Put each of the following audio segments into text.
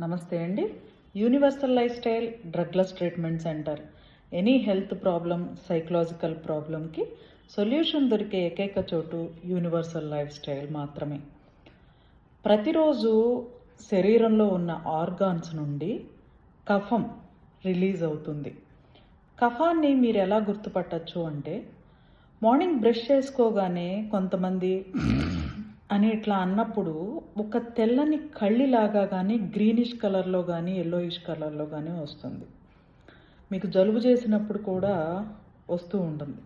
నమస్తే అండి. Universal life style drugless treatment centre any health problem psychological ప్రాబ్లంకి solution దొరికే ఏకైక చోటు యూనివర్సల్ లైఫ్ స్టైల్ మాత్రమే. ప్రతిరోజు శరీరంలో ఉన్న ఆర్గాన్స్ నుండి కఫం రిలీజ్ అవుతుంది. కఫాన్ని మీరు ఎలా గుర్తుపట్టచ్చు అంటే మార్నింగ్ బ్రష్ చేసుకోగానే కొంతమంది అని ఇట్లా అన్నప్పుడు ఒక తెల్లని కళ్ళిలాగా కానీ గ్రీనిష్ కలర్లో కానీ ఎల్లోయిష్ కలర్లో కానీ వస్తుంది. మీకు జలుబు చేసినప్పుడు కూడా వస్తూ ఉంటుంది.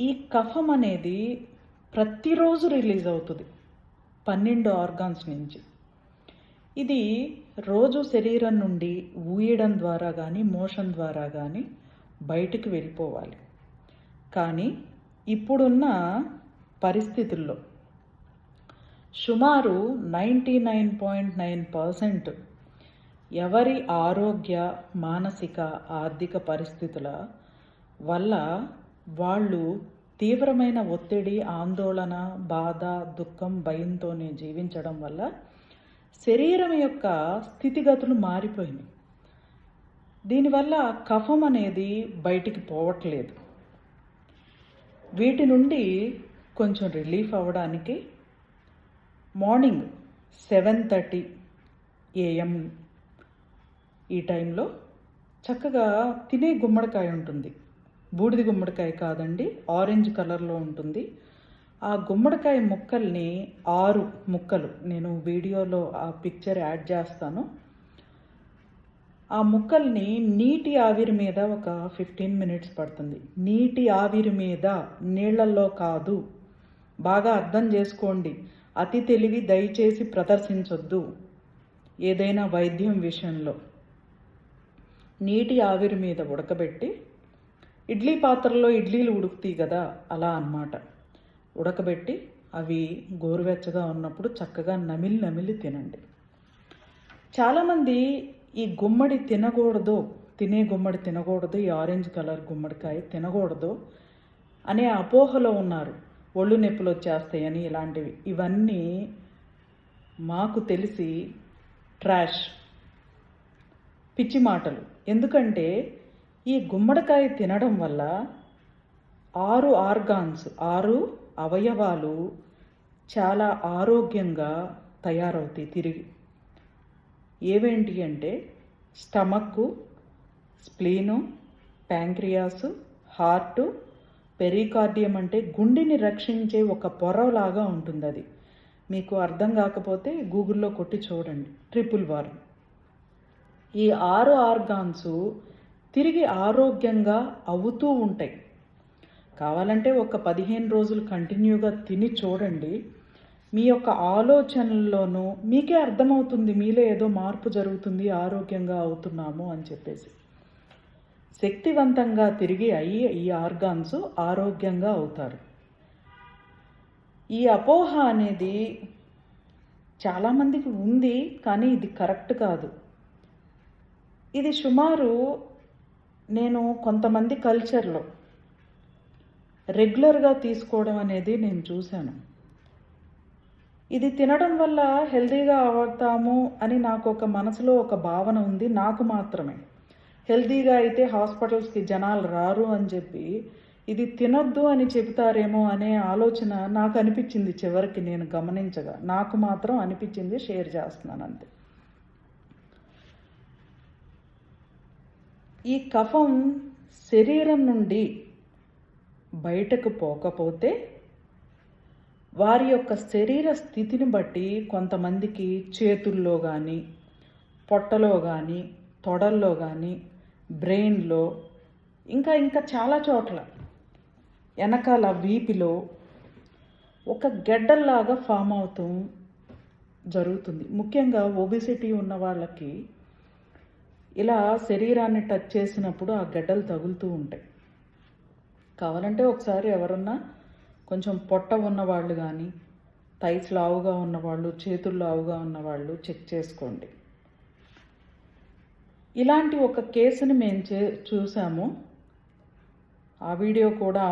ఈ కఫం అనేది ప్రతిరోజు రిలీజ్ అవుతుంది. పన్నెండు ఆర్గాన్స్ నుంచి. ఇది రోజు శరీరం నుండి ఊయడం ద్వారా కానీ మోషన్ ద్వారా కానీ బయటికి వెళ్ళిపోవాలి. కానీ ఇప్పుడున్న పరిస్థితుల్లో. సుమారు ninety nine point nine percent ఎవరి ఆరోగ్య మానసిక ఆర్థిక పరిస్థితుల వల్ల వాళ్ళు తీవ్రమైన ఒత్తిడి ఆందోళన బాధ దుఃఖం భయంతోనే జీవించడం వల్ల శరీరం యొక్క స్థితిగతులు మారిపోయినాయి. దీనివల్ల కఫం అనేది బయటికి పోవట్లేదు. వీటి నుండి కొంచెం రిలీఫ్ అవ్వడానికి మార్నింగ్ సెవెన్ థర్టీ ఏఎం ఈ టైంలో చక్కగా తినే గుమ్మడికాయ ఉంటుంది. బూడిద గుమ్మడికాయ కాదండి ఆరెంజ్ కలర్లో ఉంటుంది. ఆ గుమ్మడికాయ ముక్కల్ని ఆరు ముక్కలు నేను వీడియోలో ఆ పిక్చర్ యాడ్ చేస్తాను. ఆ ముక్కల్ని నీటి ఆవిరి మీద ఒక ఫిఫ్టీన్ మినిట్స్ పడుతుంది. నీటి ఆవిరి మీద నీళ్ళల్లో కాదు బాగా అర్థం చేసుకోండి. అతి తెలివి దయచేసి ప్రదర్శించొద్దు. ఏదైనా వైద్యం విషయంలో. నీటి ఆవిరి మీద ఉడకబెట్టి ఇడ్లీ పాత్రలో ఇడ్లీలు ఉడుకుతాయి కదా అలా అన్నమాట. ఉడకబెట్టి అవి గోరువెచ్చగా ఉన్నప్పుడు చక్కగా నమిలి నమిలి తినండి. చాలామంది ఈ గుమ్మడి తినకూడదు తినే గుమ్మడి తినకూడదు ఈ ఆరెంజ్ కలర్ గుమ్మడికాయ తినకూడదు అనే అపోహలో ఉన్నారు. ఒళ్ళు నొప్పులు వచ్చేస్తాయని ఇలాంటివి. ఇవన్నీ మాకు తెలిసి ట్రాష్. పిచ్చి మాటలు. ఎందుకంటే ఈ గుమ్మడికాయ తినడం వల్ల ఆరు ఆర్గాన్స్ ఆరు అవయవాలు చాలా ఆరోగ్యంగా తయారవుతాయి తిరిగి. ఏవేంటి అంటే stomach spleen pancreas heart pericardium అంటే గుండెని రక్షించే ఒక పొరలాగా ఉంటుంది అది మీకు అర్థం కాకపోతే గూగుల్లో కొట్టి చూడండి. ట్రిపుల్ వార్ ఈ ఆరు ఆర్గాన్స్ తిరిగి ఆరోగ్యంగా అవుతూ ఉంటాయి. కావాలంటే ఒక పదిహేను రోజులు కంటిన్యూగా తిని చూడండి. మీ యొక్క ఆలోచనల్లోనూ మీకే అర్థమవుతుంది మీలో ఏదో మార్పు జరుగుతుంది ఆరోగ్యంగా అవుతున్నాము అని చెప్పేసి. శక్తివంతంగా తిరిగి అయ్యి ఈ ఆర్గాన్స్ ఆరోగ్యంగా అవుతారు. ఈ అపోహ అనేది చాలామందికి ఉంది కానీ ఇది కరెక్ట్ కాదు. ఇది సుమారు నేను కొంతమంది కల్చర్లో రెగ్యులర్గా తీసుకోవడం అనేది నేను చూశాను. ఇది తినడం వల్ల హెల్తీగా అవుతాము అని నాకు ఒక మనసులో ఒక భావన ఉంది నాకు మాత్రమే. హెల్తీగా అయితే హాస్పిటల్స్కి జనాలు రారు అని చెప్పి ఇది తినొద్దు అని చెబుతారేమో అనే ఆలోచన నాకు అనిపించింది చివరికి నేను గమనించగా. నాకు మాత్రం అనిపించింది షేర్ చేస్తున్నాను అంతే. ఈ కఫం శరీరం నుండి బయటకు పోకపోతే వారి యొక్క శరీర స్థితిని బట్టి కొంతమందికి చేతుల్లో కానీ పొట్టలో కానీ తొడల్లో కానీ బ్రెయిన్లో ఇంకా ఇంకా చాలా చోట్ల వెనకాల వీపిలో ఒక గెడ్డల్లాగా ఫామ్ అవుతూ జరుగుతుంది. ముఖ్యంగా ఒబిసిటీ ఉన్న వాళ్ళకి ఇలా శరీరాన్ని టచ్ చేసినప్పుడు ఆ గడ్డలు తగులుతూ ఉంటాయి. కావాలంటే ఒకసారి ఎవరన్నా కొంచెం పొట్ట ఉన్నవాళ్ళు కానీ థైస్ లావుగా ఉన్నవాళ్ళు చేతులు లావుగా ఉన్నవాళ్ళు చెక్ చేసుకోండి. ఇలాంటి ఒక కేసుని మేము చే చూసాము. ఆ వీడియో కూడా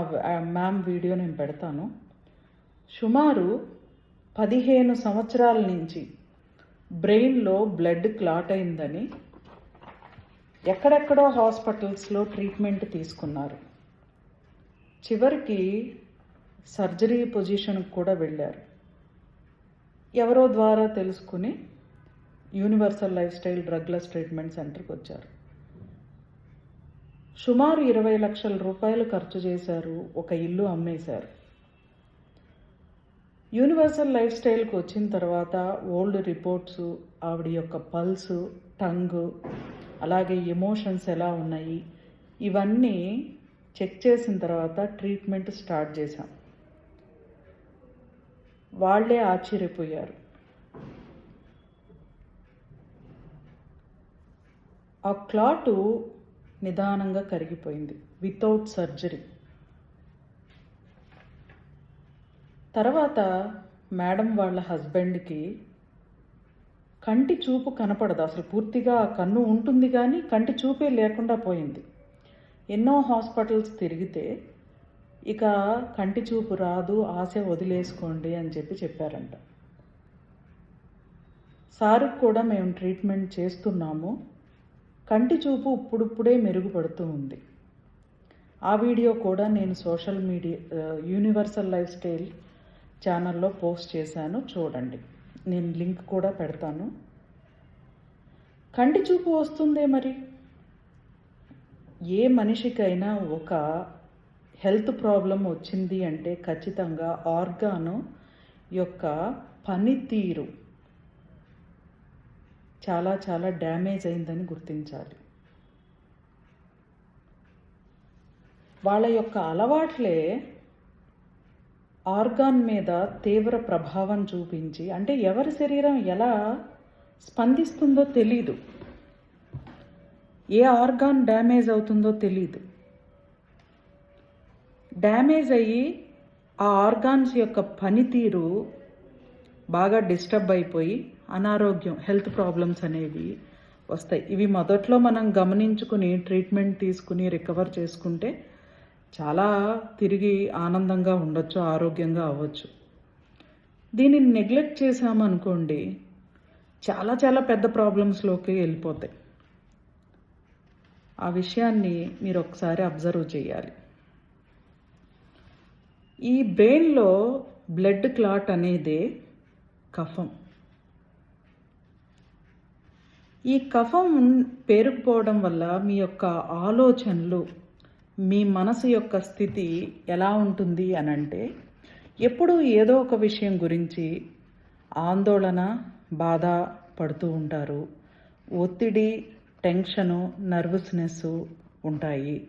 మ్యామ్ వీడియో నేను పెడతాను. సుమారు పదిహేను సంవత్సరాల నుంచి బ్రెయిన్లో బ్లడ్ క్లాట్ అయిందని ఎక్కడెక్కడో హాస్పిటల్స్లో ట్రీట్మెంట్ తీసుకున్నారు. చివరికి సర్జరీ పొజిషన్కి కూడా వెళ్ళారు. ఎవరో ద్వారా తెలుసుకుని universal life style drugless treatment సెంటర్కి వచ్చారు. సుమారు ఇరవై లక్షల రూపాయలు ఖర్చు చేశారు ఒక ఇల్లు అమ్మేశారు. యూనివర్సల్ లైఫ్ స్టైల్కి వచ్చిన తర్వాత ఓల్డ్ రిపోర్ట్స్ ఆవిడ యొక్క పల్స్ టంగ్ అలాగే ఎమోషన్స్ ఎలా ఉన్నాయి ఇవన్నీ చెక్ చేసిన తర్వాత ట్రీట్మెంట్ స్టార్ట్ చేశాం. వాళ్ళే ఆశ్చర్యపోయారు. ఆ క్లాటు నిదానంగా కరిగిపోయింది వితౌట్ సర్జరీ తర్వాత మేడం వాళ్ళ హస్బెండ్కి కంటి చూపు కనపడదు. అసలు పూర్తిగా కన్ను ఉంటుంది కానీ కంటి చూపే లేకుండా పోయింది. ఎన్నో హాస్పిటల్స్ తిరిగితే ఇక కంటి చూపు రాదు ఆశ వదిలేసుకోండి అని చెప్పి చెప్పారంట. సారుకు కూడా మేము ట్రీట్మెంట్ చేస్తున్నాము. కంటి చూపు ఇప్పుడిప్పుడే మెరుగుపడుతూ ఉంది. ఆ వీడియో కూడా నేను social media universal life style ఛానల్లో పోస్ట్ చేశాను. చూడండి. నేను లింక్ కూడా పెడతాను. కంటి చూపు వస్తుందే మరి? ఏ మనిషికైనా ఒక హెల్త్ ప్రాబ్లం వచ్చింది అంటే ఖచ్చితంగా ఆర్గాను యొక్క పనితీరు చాలా చాలా డ్యామేజ్ అయిందని గుర్తించాలి. వాళ్ళ యొక్క అలవాట్లే ఆర్గాన్ మీద తీవ్ర ప్రభావం చూపించి అంటే ఎవరి శరీరం ఎలా స్పందిస్తుందో తెలీదు. ఏ ఆర్గాన్ డ్యామేజ్ అవుతుందో తెలీదు. డ్యామేజ్ అయ్యి ఆ ఆర్గాన్స్ యొక్క పనితీరు బాగా డిస్టర్బ్ అయిపోయి అనారోగ్యం హెల్త్ ప్రాబ్లమ్స్ అనేవి వస్తాయి. ఇవి మొదట్లో మనం గమనించుకుని ట్రీట్మెంట్ తీసుకుని రికవర్ చేసుకుంటే చాలా తిరిగి ఆనందంగా ఉండొచ్చు ఆరోగ్యంగా అవ్వచ్చు. దీనిని నెగ్లెక్ట్ చేసామనుకోండి చాలా చాలా పెద్ద ప్రాబ్లమ్స్లోకి వెళ్ళిపోతాయి. ఆ విషయాన్ని మీరు ఒకసారి అబ్జర్వ్ చేయాలి. ఈ బ్రెయిన్లో బ్లడ్ క్లాట్ అనేదే కఫం. ఈ కఫం పేరుకుపోవడం వల్ల మీ యొక్క ఆలోచనలు మీ మనసు యొక్క స్థితి ఎలా ఉంటుంది అని అంటే ఎప్పుడూ ఏదో ఒక విషయం గురించి ఆందోళన బాధ పడుతూ ఉంటారు. ఒత్తిడి టెన్షను నర్వస్నెస్ ఉంటాయి.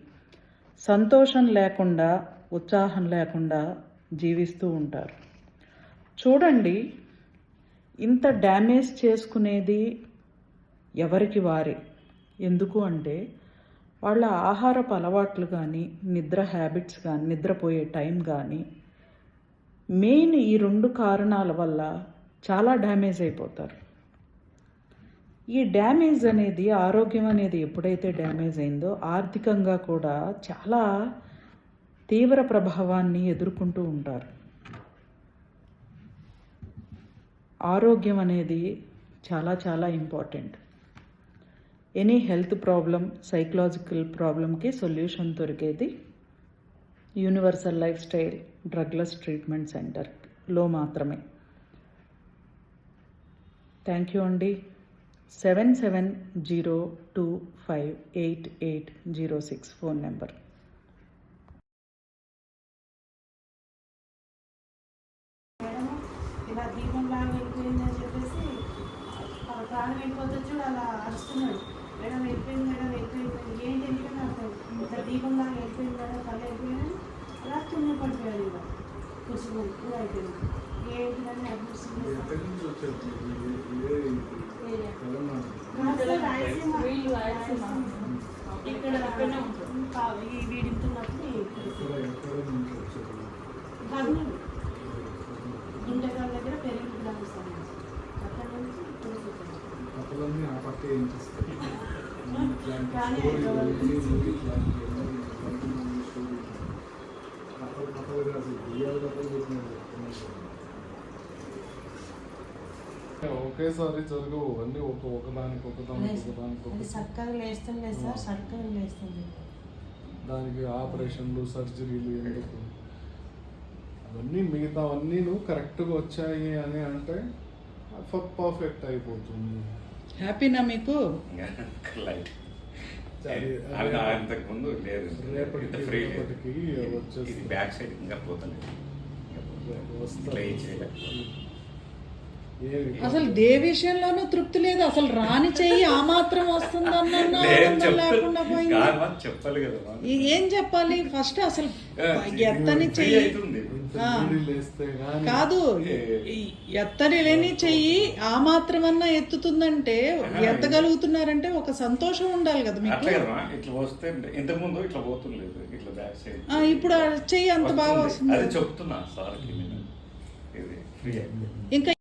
సంతోషం లేకుండా ఉత్సాహం లేకుండా జీవిస్తూ ఉంటారు. చూడండి ఇంత డ్యామేజ్ చేసుకునేది ఎవరికి వారే? ఎందుకు అంటే వాళ్ళ ఆహారపు అలవాట్లు కానీ నిద్ర హ్యాబిట్స్ కానీ నిద్రపోయే టైం కానీ మెయిన్ ఈ రెండు కారణాల వల్ల చాలా డ్యామేజ్ అయిపోతారు. ఈ డ్యామేజ్ అనేది ఆరోగ్యం అనేది ఎప్పుడైతే డ్యామేజ్ అయిందో ఆర్థికంగా కూడా చాలా తీవ్ర ప్రభావాన్ని ఎదుర్కొంటూ ఉంటారు. ఆరోగ్యం అనేది చాలా చాలా important. Any health problem psychological ప్రాబ్లంకి సొల్యూషన్ దొరికేది universal life style drugless treatment సెంటర్లో మాత్రమే. థ్యాంక్ యూ అండి. Seven seven zero two five eight eight zero six phone number madam ఇలా దీపం లాగా వెళ్ళిపోయిందని చెప్పేసి ఆ ప్రాణం వెళ్ళిపోతే చూడు అలా అరుస్తున్నాడు మేడం వెళ్ళిపోయింది మేడం వెళ్ళిపోయింది ఏంటి ఎందుకంటే నాకు ఇంత దీపం లాగా వెళ్ళిపోయింది మేడం కళ్ళు వెళ్ళిపోయింది అలా తుమ్మి పడిపోయాడు ఇక కూర్చుని కూడా అయిపోయింది ఏంటిదని అడ్మిషన్ ఇక్కడ ఈ వీడింటున్నప్పుడు గుండెగాల దగ్గర పెరిగి గ్రామం అక్కడ నుంచి ఆ ఏం చేస్తారు ఒకేసారి జరగవు అన్ని ఒక ఒకదానికి ఒకదానికి ఒకదానికి చక్కగా సార్ చక్కగా లేస్తుంది దానికి ఆపరేషన్లు సర్జరీలు ఎందుకు? అవన్నీ మిగతావన్నీ నువ్వు కరెక్ట్గా వచ్చాయి అని అంటే పర్ఫెక్ట్ అయిపోతుంది. హ్యాపీనా మీకు? అంతకు ముందు లేదు ఇంత ఫ్రీ ఇది- బ్యాక్ సైడ్ ఇంకా. వస్తా- ఇట్లా ఏం చేయలేదు. ఏమి అసలు దే విషయంలోనూ తృప్తి లేదు. అసలు రాని చెయ్యి ఆ మాత్రం వస్తుందన్న లేకుండా పోయింది. చెప్పాలి కదా ఏం చెప్పాలి? ఫస్ట్ అసలు ఎత్తని చెయ్యి. కాదు ఎత్తని లేని చెయ్యి ఆ మాత్రమన్నా ఎత్తుతుందంటే ఎత్తగలుగుతున్నారంటే ఒక సంతోషం ఉండాలి కదా మీకు. ఇట్లా వస్తే ఇట్లా పోతుండలేదు ఇట్లా బ్యాక్ సైడ్. ఆ, ఇప్పుడు చెయ్యి అంత బాగా వస్తుంది. అది చెప్తున్నా సార్కి ఇంకా